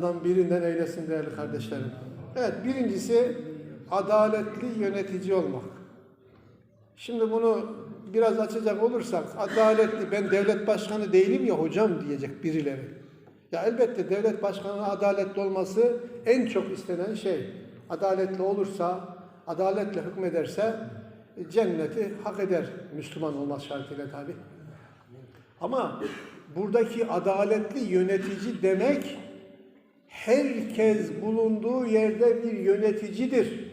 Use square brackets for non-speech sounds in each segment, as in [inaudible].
Birinden eylesin değerli kardeşlerim. Evet birincisi adaletli yönetici olmak. Şimdi bunu biraz açacak olursak adaletli ben devlet başkanı değilim ya hocam diyecek birileri. Ya elbette devlet başkanının adaletli olması en çok istenen şey. Adaletli olursa, adaletle hükmederse cenneti hak eder Müslüman olmaz şartıyla tabi. Ama buradaki adaletli yönetici demek herkes bulunduğu yerde bir yöneticidir.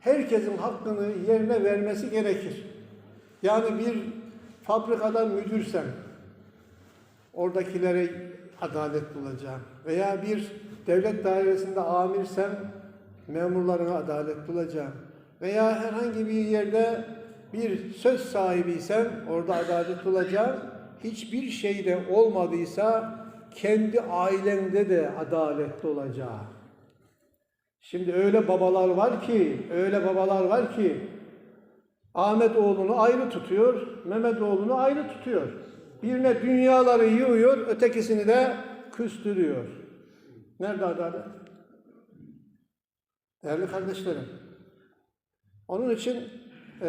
Herkesin hakkını yerine vermesi gerekir. Yani bir fabrikadan müdürsem oradakilere adalet bulacağım. Veya bir devlet dairesinde amirsem memurlarına adalet bulacağım. Veya herhangi bir yerde bir söz sahibiysem orada adalet bulacağım. Hiçbir şeyde olmadıysa kendi ailemde de adaletli olacağım. Şimdi öyle babalar var ki, öyle babalar var ki Ahmet oğlunu ayrı tutuyor, Mehmet oğlunu ayrı tutuyor. Birine dünyaları yığıyor, ötekisini de küstürüyor. Nerede adalet? Değerli kardeşlerim, onun için e,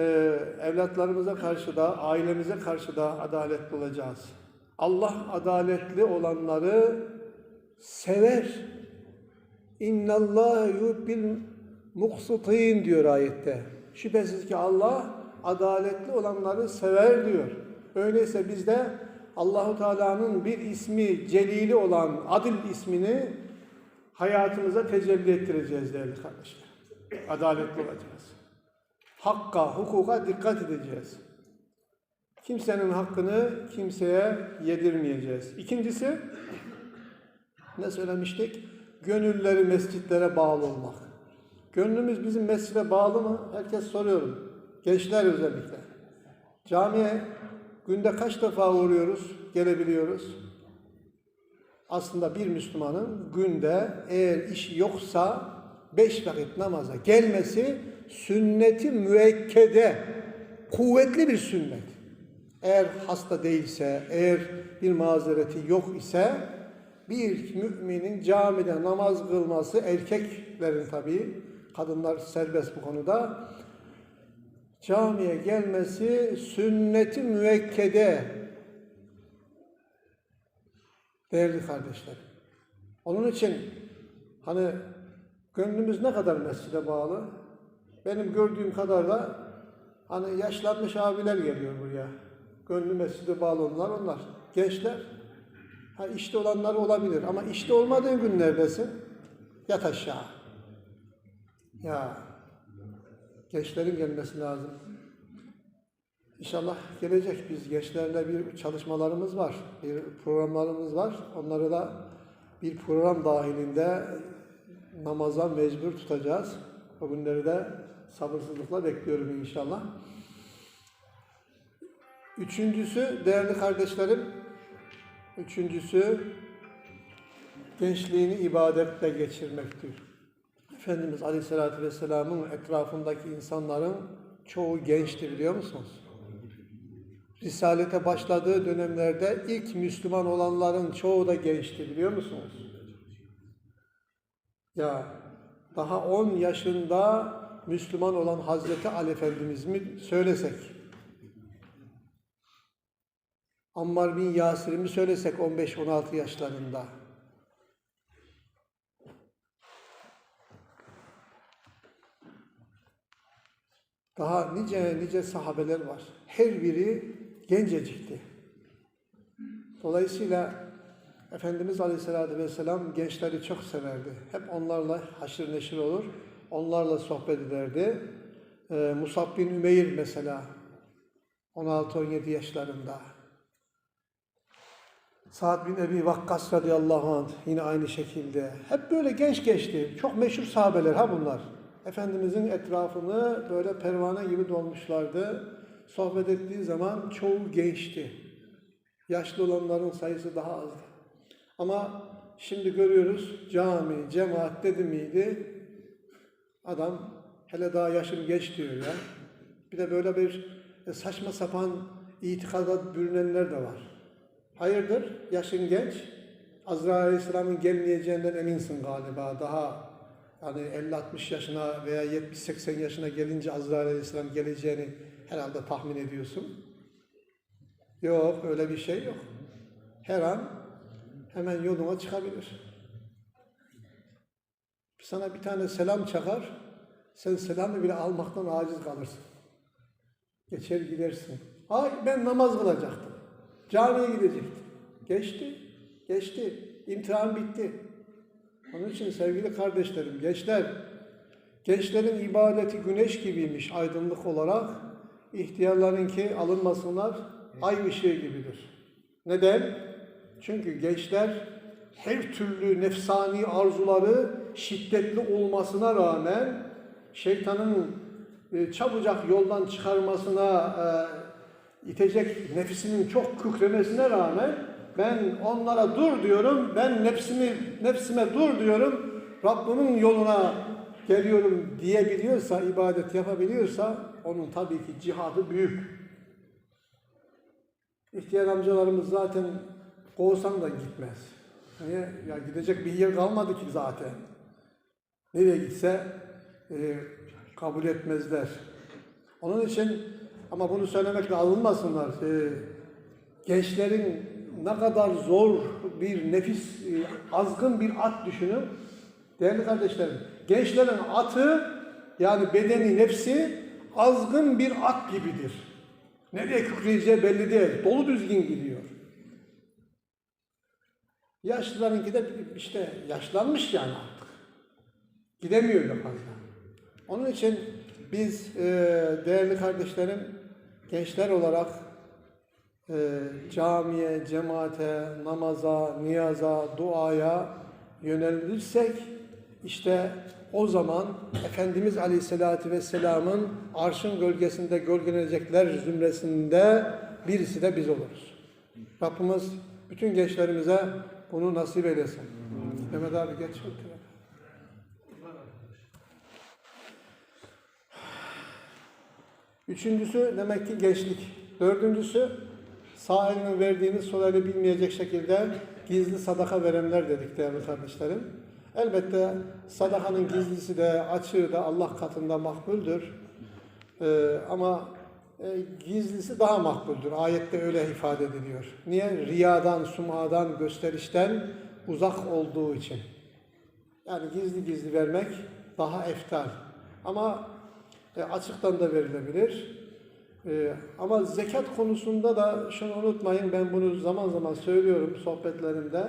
evlatlarımıza karşı da, ailemize karşı da adaletli olacağız. Allah adaletli olanları sever. İnna Allah yuhibbil muksitin diyor ayette. Şüphesiz ki Allah adaletli olanları sever diyor. Öyleyse biz de Allahu Teala'nın bir ismi celili olan adil ismini hayatımıza tecelli ettireceğiz değerli kardeşler. Adaletli olacağız. Hakka, hukuka dikkat edeceğiz. Kimsenin hakkını kimseye yedirmeyeceğiz. İkincisi ne söylemiştik? Gönülleri mescitlere bağlı olmak. Gönlümüz bizim mescide bağlı mı? Herkes soruyorum. Gençler özellikle. Camiye günde kaç defa uğruyoruz, gelebiliyoruz? Aslında bir Müslümanın günde eğer işi yoksa beş vakit namaza gelmesi sünneti müekkede, kuvvetli bir sünnet. Eğer hasta değilse, eğer bir mazereti yok ise bir müminin camide namaz kılması erkeklerin tabii kadınlar serbest bu konuda camiye gelmesi sünneti müekkede değerli kardeşler. Onun için hani gönlümüz ne kadar mescide bağlı? Benim gördüğüm kadarla hani yaşlanmış abiler geliyor buraya. Gönlü mescide bağlı onlar onlar. Gençler. Ha işte olanlar olabilir ama işte olmadığın gün neredesin? Yat aşağı. Ya gençlerin gelmesi lazım. İnşallah gelecek. Biz gençlerle bir çalışmalarımız var. Bir programlarımız var. Onları da bir program dahilinde namaza mecbur tutacağız. O günleri de sabırsızlıkla bekliyorum inşallah. Üçüncüsü değerli kardeşlerim, üçüncüsü gençliğini ibadetle geçirmektir. Efendimiz Aleyhisselatü Vesselam'ın etrafındaki insanların çoğu gençti biliyor musunuz? Risalete başladığı dönemlerde ilk Müslüman olanların çoğu da gençti biliyor musunuz? Ya daha 10 yaşında Müslüman olan Hazreti Ali Efendimiz mi söylesek? Ammar bin Yasir'i mi söylesek 15-16 yaşlarında? Daha nice nice sahabeler var. Her biri gencecikti. Dolayısıyla Efendimiz Aleyhisselatü Vesselam gençleri çok severdi. Hep onlarla haşır neşir olur. Onlarla sohbet ederdi. Ee, Musab bin Ümeyr mesela 16-17 yaşlarında. Sa'd bin Ebi Vakkas radıyallahu anh yine aynı şekilde. Hep böyle genç geçti. Çok meşhur sahabeler ha bunlar. Efendimizin etrafını böyle pervane gibi dolmuşlardı. Sohbet ettiği zaman çoğu gençti. Yaşlı olanların sayısı daha azdı. Ama şimdi görüyoruz cami, cemaat dedi miydi adam hele daha yaşım geç diyor ya. Bir de böyle bir e, saçma sapan itikada bürünenler de var. Hayırdır yaşın genç Azrail Aleyhisselam'ın gelmeyeceğinden eminsin galiba. Daha yani 50-60 yaşına veya 70-80 yaşına gelince Azrail Aleyhisselam geleceğini herhalde tahmin ediyorsun. Yok öyle bir şey yok. Her an hemen yoluna çıkabilir. Sana bir tane selam çakar, sen selamı bile almaktan aciz kalırsın. Geçer gidersin. Ay ben namaz kılacaktım. Camiye gidecektim. Geçti, geçti. İmtihan bitti. Onun için sevgili kardeşlerim, gençler, gençlerin ibadeti güneş gibiymiş aydınlık olarak. İhtiyarlarınki alınmasınlar, ay ışığı gibidir. Neden? Çünkü gençler her türlü nefsani arzuları şiddetli olmasına rağmen şeytanın e, çabucak yoldan çıkarmasına e, itecek nefsinin çok kükremesine rağmen ben onlara dur diyorum, ben nefsimi nefsime dur diyorum, Rabbimin yoluna geliyorum diyebiliyorsa, ibadet yapabiliyorsa onun tabii ki cihadı büyük. İhtiyar amcalarımız zaten kovsan da gitmez. Niye? Ya gidecek bir yer kalmadı ki zaten. Nereye gitse e, kabul etmezler. Onun için ama bunu söylemekle alınmasınlar. E, gençlerin ne kadar zor bir nefis, e, azgın bir at düşünün. Değerli kardeşlerim, gençlerin atı yani bedeni, nefsi azgın bir at gibidir. Nereye kükreyeceği belli değil. Dolu düzgün gidiyor. Yaşlılarınki de işte yaşlanmış yani artık. Gidemiyor fazla. Onun için biz e, değerli kardeşlerim gençler olarak e, camiye, cemaate, namaza, niyaza, duaya yönelirsek işte o zaman Efendimiz Aleyhisselatü Vesselam'ın arşın gölgesinde gölgelenecekler zümresinde birisi de biz oluruz. Rabbimiz bütün gençlerimize bunu nasip eylesin. Mehmet abi geç Üçüncüsü demek ki gençlik. Dördüncüsü sağ elinin verdiğini sol eli bilmeyecek şekilde gizli sadaka verenler dedik değerli kardeşlerim. Elbette sadakanın gizlisi de açığı da Allah katında makbuldür. Ee, ama e, gizlisi daha makbuldür. Ayette öyle ifade ediliyor. Niye? Riyadan, sumadan, gösterişten uzak olduğu için. Yani gizli gizli vermek daha eftal. Ama e, açıktan da verilebilir. E, ama zekat konusunda da şunu unutmayın, ben bunu zaman zaman söylüyorum sohbetlerimde.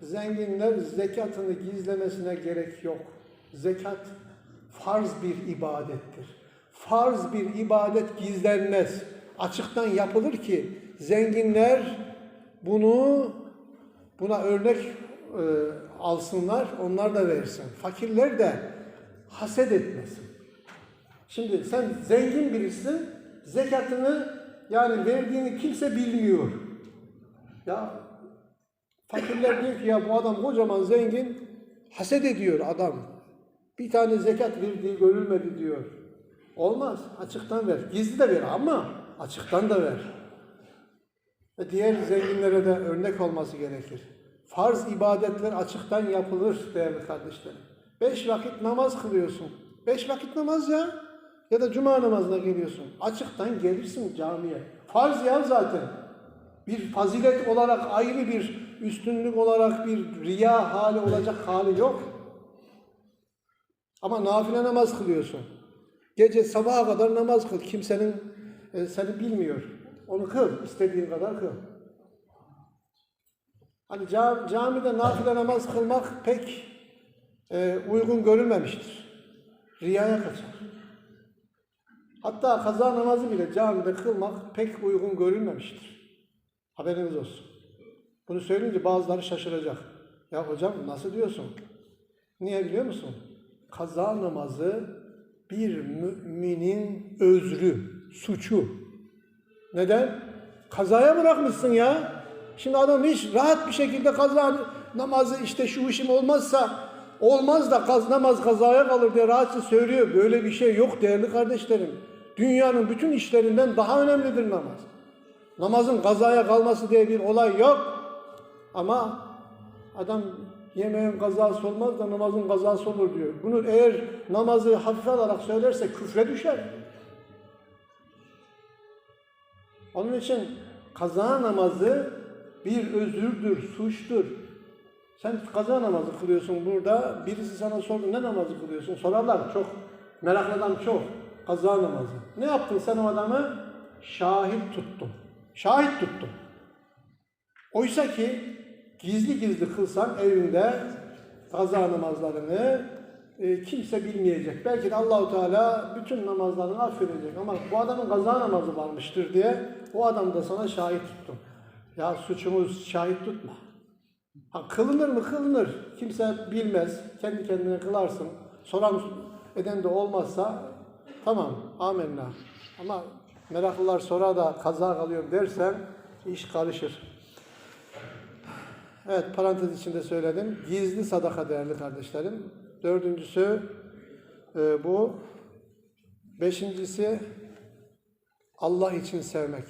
Zenginler zekatını gizlemesine gerek yok. Zekat farz bir ibadettir. Farz bir ibadet gizlenmez. Açıktan yapılır ki zenginler bunu buna örnek e, alsınlar, onlar da versin. Fakirler de haset etmesin. Şimdi sen zengin birisin, zekatını yani verdiğini kimse bilmiyor. Ya fakirler diyor ki ya bu adam kocaman zengin, haset ediyor adam. Bir tane zekat verdiği görülmedi diyor. Olmaz, açıktan ver. Gizli de ver ama açıktan da ver. Ve diğer zenginlere de örnek olması gerekir. Farz ibadetler açıktan yapılır değerli kardeşlerim. Beş vakit namaz kılıyorsun. Beş vakit namaz ya. Ya da cuma namazına geliyorsun. Açıktan gelirsin camiye. Farz ya zaten. Bir fazilet olarak ayrı bir üstünlük olarak bir riya hali olacak [laughs] hali yok. Ama nafile namaz kılıyorsun. Gece sabaha kadar namaz kıl. Kimsenin e, seni bilmiyor. Onu kıl. istediğin kadar kıl. Hani cam, camide nafile namaz kılmak pek e, uygun görülmemiştir. Riyaya kaçar. Hatta kaza namazı bile camide kılmak pek uygun görülmemiştir. Haberiniz olsun. Bunu söyleyince bazıları şaşıracak. Ya hocam nasıl diyorsun? Niye biliyor musun? Kaza namazı bir müminin özrü, suçu. Neden? Kazaya bırakmışsın ya. Şimdi adam hiç rahat bir şekilde kaza namazı işte şu işim olmazsa olmaz da kaz namaz kazaya kalır diye rahatça söylüyor. Böyle bir şey yok değerli kardeşlerim. Dünyanın bütün işlerinden daha önemlidir namaz. Namazın kazaya kalması diye bir olay yok. Ama Adam yemeğin kazası olmaz da namazın kazası olur diyor. Bunu eğer namazı hafife alarak söylerse küfre düşer. Onun için kaza namazı bir özürdür, suçtur. Sen kaza namazı kılıyorsun burada. Birisi sana sordu ne namazı kılıyorsun? Sorarlar çok. Meraklı adam çok. Kaza namazı. Ne yaptın sen o adamı? Şahit tuttun. Şahit tuttun. Oysa ki gizli gizli kılsan evinde kaza namazlarını e, kimse bilmeyecek. Belki de Allahu Teala bütün namazlarını affedecek ama bu adamın kaza namazı varmıştır diye o adam da sana şahit tuttum. Ya suçumuz şahit tutma. Ha, kılınır mı? Kılınır. Kimse bilmez. Kendi kendine kılarsın. Soran eden de olmazsa tamam amenna. Ama meraklılar sonra da kaza kalıyorum dersen iş karışır. Evet parantez içinde söyledim. Gizli sadaka değerli kardeşlerim. Dördüncüsü e, bu. Beşincisi Allah için sevmek.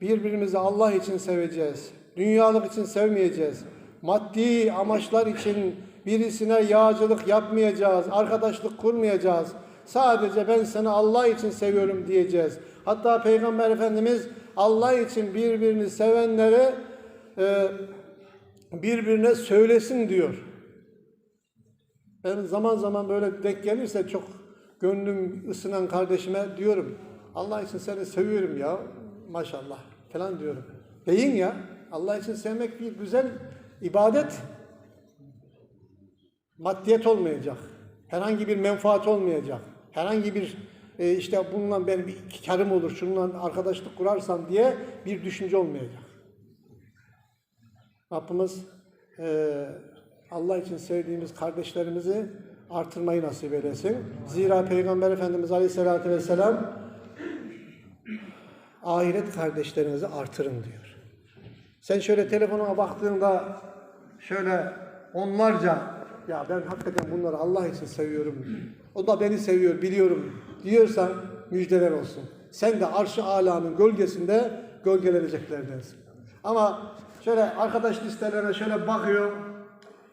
Birbirimizi Allah için seveceğiz. Dünyalık için sevmeyeceğiz. Maddi amaçlar için birisine yağcılık yapmayacağız. Arkadaşlık kurmayacağız. Sadece ben seni Allah için seviyorum diyeceğiz. Hatta Peygamber Efendimiz Allah için birbirini sevenlere e, birbirine söylesin diyor. Ben zaman zaman böyle denk gelirse çok gönlüm ısınan kardeşime diyorum. Allah için seni seviyorum ya maşallah falan diyorum. Deyin ya Allah için sevmek bir güzel ibadet. Maddiyet olmayacak. Herhangi bir menfaat olmayacak. Herhangi bir e, işte bununla benim bir karım olur, şununla arkadaşlık kurarsam diye bir düşünce olmayacak. Rabbimiz e, Allah için sevdiğimiz kardeşlerimizi artırmayı nasip eylesin. Zira Peygamber Efendimiz Aleyhisselatü Vesselam ahiret kardeşlerinizi artırın diyor. Sen şöyle telefonuna baktığında şöyle onlarca ya ben hakikaten bunları Allah için seviyorum. O da beni seviyor biliyorum diyorsan müjdeler olsun. Sen de arş-ı alanın gölgesinde gölgeleneceklerdensin. Ama şöyle arkadaş listelerine şöyle bakıyor.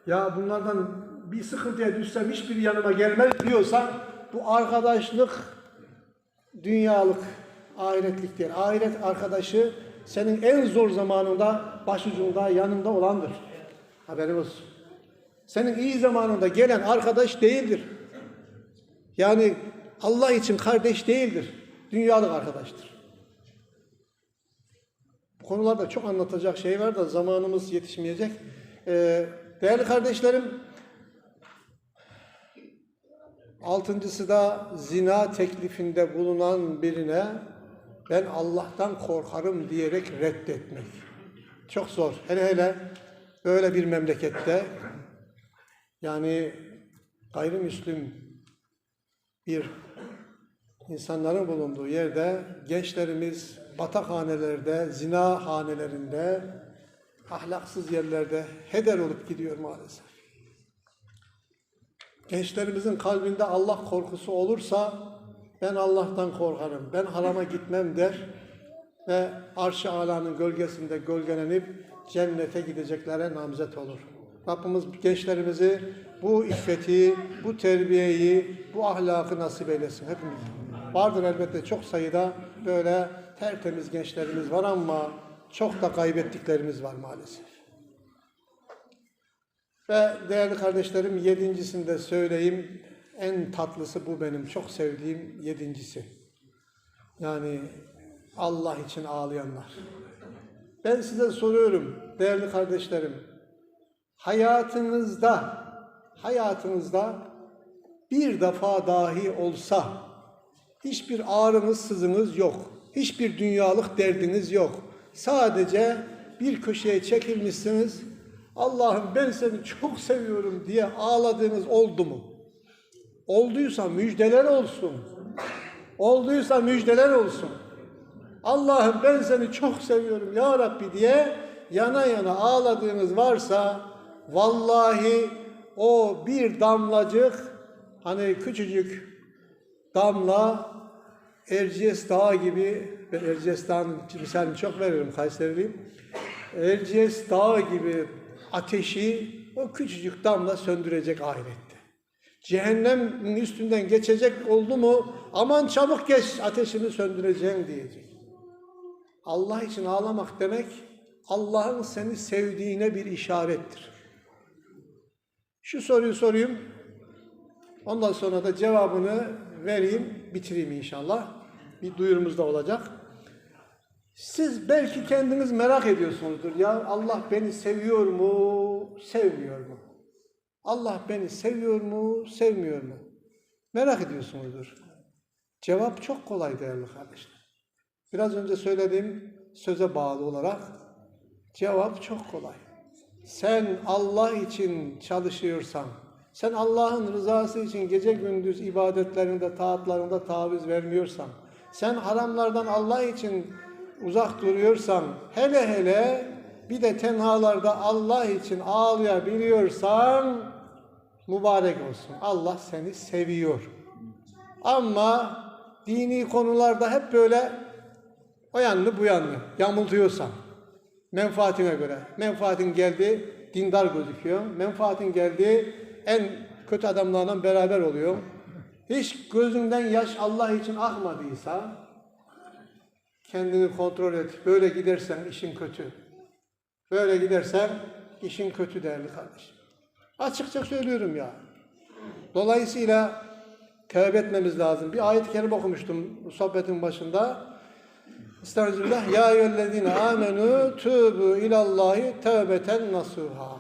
Ya bunlardan bir sıkıntıya düşsem hiçbir yanıma gelmez diyorsan bu arkadaşlık dünyalık, ahiretlik değil. Ahiret arkadaşı senin en zor zamanında başucunda, yanında olandır. Haberin olsun. Senin iyi zamanında gelen arkadaş değildir. Yani Allah için kardeş değildir. Dünyalık arkadaştır. Bu konularda çok anlatacak şey var da zamanımız yetişmeyecek. Ee, değerli kardeşlerim, altıncısı da zina teklifinde bulunan birine ben Allah'tan korkarım diyerek reddetmek. Çok zor. Hele hele böyle bir memlekette yani gayrimüslim bir insanların bulunduğu yerde gençlerimiz batakhanelerde, zina hanelerinde, ahlaksız yerlerde heder olup gidiyor maalesef. Gençlerimizin kalbinde Allah korkusu olursa ben Allah'tan korkarım, ben harama gitmem der ve arş-ı alanın gölgesinde gölgelenip cennete gideceklere namzet olur. Rabbimiz gençlerimizi bu iffeti, bu terbiyeyi, bu ahlakı nasip eylesin hepimiz. Vardır elbette çok sayıda böyle tertemiz gençlerimiz var ama çok da kaybettiklerimiz var maalesef. Ve değerli kardeşlerim yedincisini de söyleyeyim. En tatlısı bu benim çok sevdiğim yedincisi. Yani Allah için ağlayanlar. Ben size soruyorum değerli kardeşlerim. Hayatınızda, hayatınızda bir defa dahi olsa hiçbir ağrınız, sızınız yok. Hiçbir dünyalık derdiniz yok. Sadece bir köşeye çekilmişsiniz. Allah'ım ben seni çok seviyorum diye ağladığınız oldu mu? Olduysa müjdeler olsun. Olduysa müjdeler olsun. Allah'ım ben seni çok seviyorum ya Rabbi diye yana yana ağladığınız varsa vallahi o bir damlacık hani küçücük damla Erciyes Dağı gibi ben Erciyes Dağı'nın misalini çok veririm Kayseriliyim. Erciyes Dağı gibi ateşi o küçücük damla söndürecek ahirette. Cehennemin üstünden geçecek oldu mu aman çabuk geç ateşini söndüreceğim diyecek. Allah için ağlamak demek Allah'ın seni sevdiğine bir işarettir. Şu soruyu sorayım. Ondan sonra da cevabını vereyim, bitireyim inşallah. Bir duyurumuz da olacak. Siz belki kendiniz merak ediyorsunuzdur. Ya Allah beni seviyor mu, sevmiyor mu? Allah beni seviyor mu, sevmiyor mu? Merak ediyorsunuzdur. Cevap çok kolay değerli kardeşler. Biraz önce söylediğim söze bağlı olarak cevap çok kolay. Sen Allah için çalışıyorsan, sen Allah'ın rızası için gece gündüz ibadetlerinde, taatlarında taviz vermiyorsan, sen haramlardan Allah için uzak duruyorsan, hele hele bir de tenhalarda Allah için ağlayabiliyorsan mübarek olsun. Allah seni seviyor. Ama dini konularda hep böyle o yanlı bu yanlı yamultuyorsan menfaatine göre. Menfaatin geldi dindar gözüküyor. Menfaatin geldi en kötü adamlarla beraber oluyor. Hiç gözünden yaş Allah için akmadıysa kendini kontrol et. Böyle gidersen işin kötü. Böyle gidersen işin kötü değerli kardeşim. Açıkça söylüyorum ya. Dolayısıyla tövbe etmemiz lazım. Bir ayet-i kerime okumuştum sohbetin başında. Estağfirullah. Ya eyyühellezine amenu tübü ilallahi tövbeten nasuha.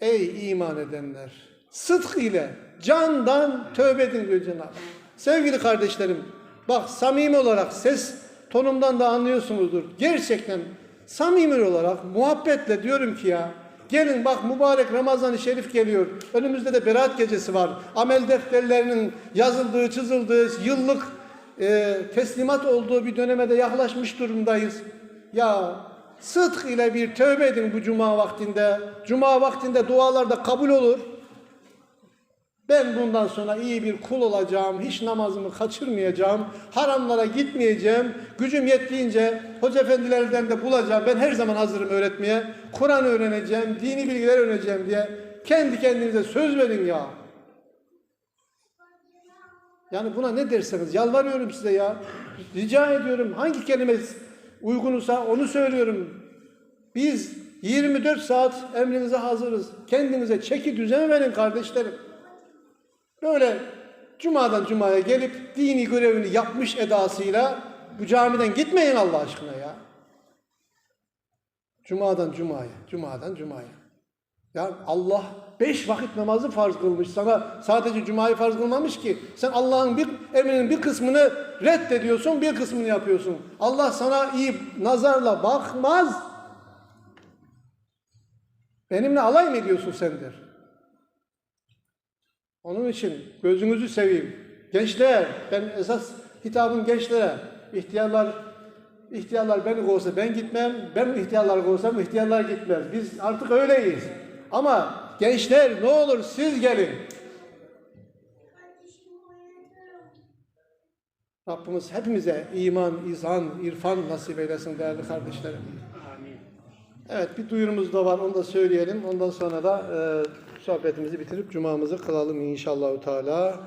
Ey iman edenler! Sıdk ile candan tövbe edin diyor Cenab-ı. Sevgili kardeşlerim, bak samimi olarak ses tonumdan da anlıyorsunuzdur. Gerçekten samimi olarak muhabbetle diyorum ki ya gelin bak mübarek Ramazan-ı Şerif geliyor. Önümüzde de Berat gecesi var. Amel defterlerinin yazıldığı, çizildiği, yıllık e, teslimat olduğu bir döneme de yaklaşmış durumdayız. Ya sıdk ile bir tövbe edin bu cuma vaktinde. Cuma vaktinde dualar da kabul olur. Ben bundan sonra iyi bir kul olacağım, hiç namazımı kaçırmayacağım, haramlara gitmeyeceğim, gücüm yettiğince hoca efendilerden de bulacağım. Ben her zaman hazırım öğretmeye. Kur'an öğreneceğim, dini bilgiler öğreneceğim diye kendi kendinize söz verin ya. Yani buna ne derseniz yalvarıyorum size ya. Rica ediyorum hangi kelime uygunsa onu söylüyorum. Biz 24 saat emrinize hazırız. Kendinize çeki düzen verin kardeşlerim. Böyle cumadan cumaya gelip dini görevini yapmış edasıyla bu camiden gitmeyin Allah aşkına ya. Cumadan cumaya, cumadan cumaya. Ya Allah beş vakit namazı farz kılmış sana. Sadece cumayı farz kılmamış ki. Sen Allah'ın bir emrinin bir kısmını reddediyorsun, bir kısmını yapıyorsun. Allah sana iyi nazarla bakmaz. Benimle alay mı ediyorsun sen der. Onun için gözünüzü seveyim. Gençler, ben esas hitabım gençlere. İhtiyarlar, ihtiyarlar beni kovsa ben gitmem, ben ihtiyarlar kovsam ihtiyarlar gitmez. Biz artık öyleyiz. Ama gençler ne olur siz gelin. Rabbimiz hepimize iman, izan, irfan nasip eylesin değerli kardeşlerim. Evet bir duyurumuz da var onu da söyleyelim. Ondan sonra da e, sohbetimizi bitirip cumamızı kılalım inşallah Teala.